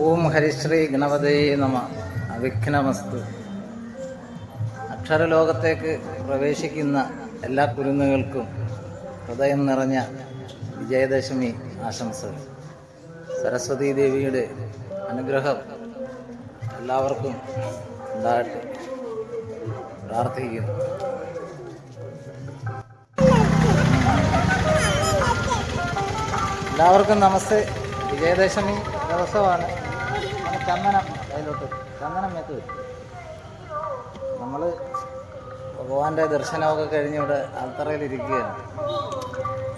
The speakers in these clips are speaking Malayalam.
ഓം ഹരിശ്രീ ഗണപതേ നമ. അവിഘ്നമസ്തു. അക്ഷരലോകത്തേക്ക് പ്രവേശിക്കുന്ന എല്ലാ കുരുന്നുകൾക്കും ഹൃദയം നിറഞ്ഞ വിജയദശമി ആശംസകൾ. സരസ്വതീ ദേവിയുടെ അനുഗ്രഹം എല്ലാവർക്കും ഉണ്ടാകട്ടെ. പ്രാർത്ഥിക്കുന്നു. എല്ലാവർക്കും നമസ്തേ. വിജയദശമി ദിവസമാണ്. ചന്ദനം അതിലോട്ട് ചന്ദനം മേത്ത് വരും. നമ്മൾ ഭഗവാന്റെ ദർശനമൊക്കെ കഴിഞ്ഞ് ഇവിടെ ആൽത്തറയിലിരിക്കുകയാണ്.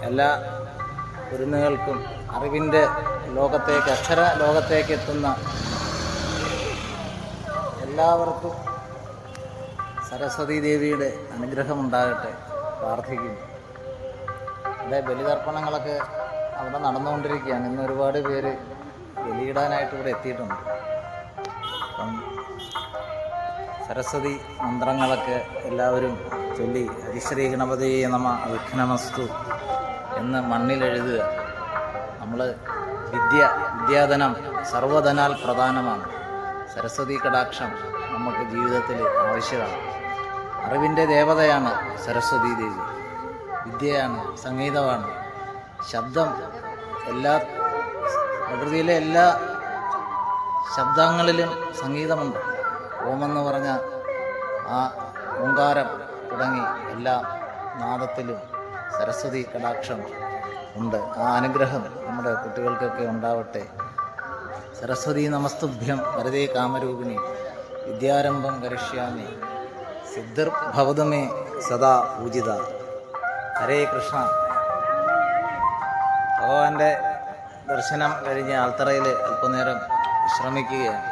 എല്ലാ കുരുന്നുകൾക്കും അറിവിന്റെ ലോകത്തേക്ക് അക്ഷര ലോകത്തേക്ക് എത്തുന്ന എല്ലാവർക്കും സരസ്വതി ദേവിയുടെ അനുഗ്രഹമുണ്ടാകട്ടെ പ്രാർത്ഥിക്കുന്നു. ഇവിടെ ബലിതർപ്പണങ്ങളൊക്കെ അവിടെ നടന്നുകൊണ്ടിരിക്കുകയാണ്. ഇന്ന് ഒരുപാട് പേര് ബലിയിടാനായിട്ട് ഇവിടെ എത്തിയിട്ടുണ്ട്. അപ്പം സരസ്വതി മന്ത്രങ്ങളൊക്കെ എല്ലാവരും ചൊല്ലി ഹരിശ്രീ ഗണപതി നമ വിഘ്നമസ്തു എന്ന് മണ്ണിലെഴുതുക. നമ്മൾ വിദ്യ വിദ്യാധനം സർവധനാൽ പ്രധാനമാണ്. സരസ്വതി കടാക്ഷം നമുക്ക് ജീവിതത്തിൽ ആവശ്യമാണ്. അറിവിന്റെ ദേവതയാണ് സരസ്വതി ദേവി. വിദ്യയാണ് സംഗീതമാണ്. ശബ്ദം എല്ലാ പ്രകൃതിയിലെ എല്ലാ ശബ്ദങ്ങളിലും സംഗീതമുണ്ട്. ഓമെന്ന് പറഞ്ഞ ആ ഓങ്കാരം തുടങ്ങി എല്ലാ നാദത്തിലും സരസ്വതി കടാക്ഷം ഉണ്ട്. ആ അനുഗ്രഹം നമ്മുടെ കുട്ടികൾക്കൊക്കെ ഉണ്ടാവട്ടെ. സരസ്വതി നമസ്തുഭ്യം വരതേ കാമരൂപിണി. വിദ്യാരംഭം കരിഷ്യാമി. സിദ്ധിർ ഭവതുമേ സദാ പൂജിത. ഹരേ കൃഷ്ണ. ഭഗവാന്റെ ദർശനം കഴിഞ്ഞ് ആൽത്തറയിൽ അല്പനേരം വിശ്രമിക്കുകയാണ്.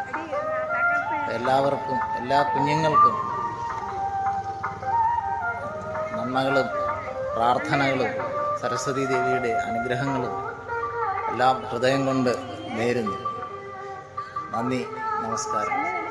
എല്ലാവർക്കും എല്ലാ കുഞ്ഞുങ്ങൾക്കും നന്മകളും പ്രാർത്ഥനകളും സരസ്വതി ദേവിയുടെ അനുഗ്രഹങ്ങളും എല്ലാം ഹൃദയം കൊണ്ട് നേരുന്നു. നന്ദി നമസ്കാരം.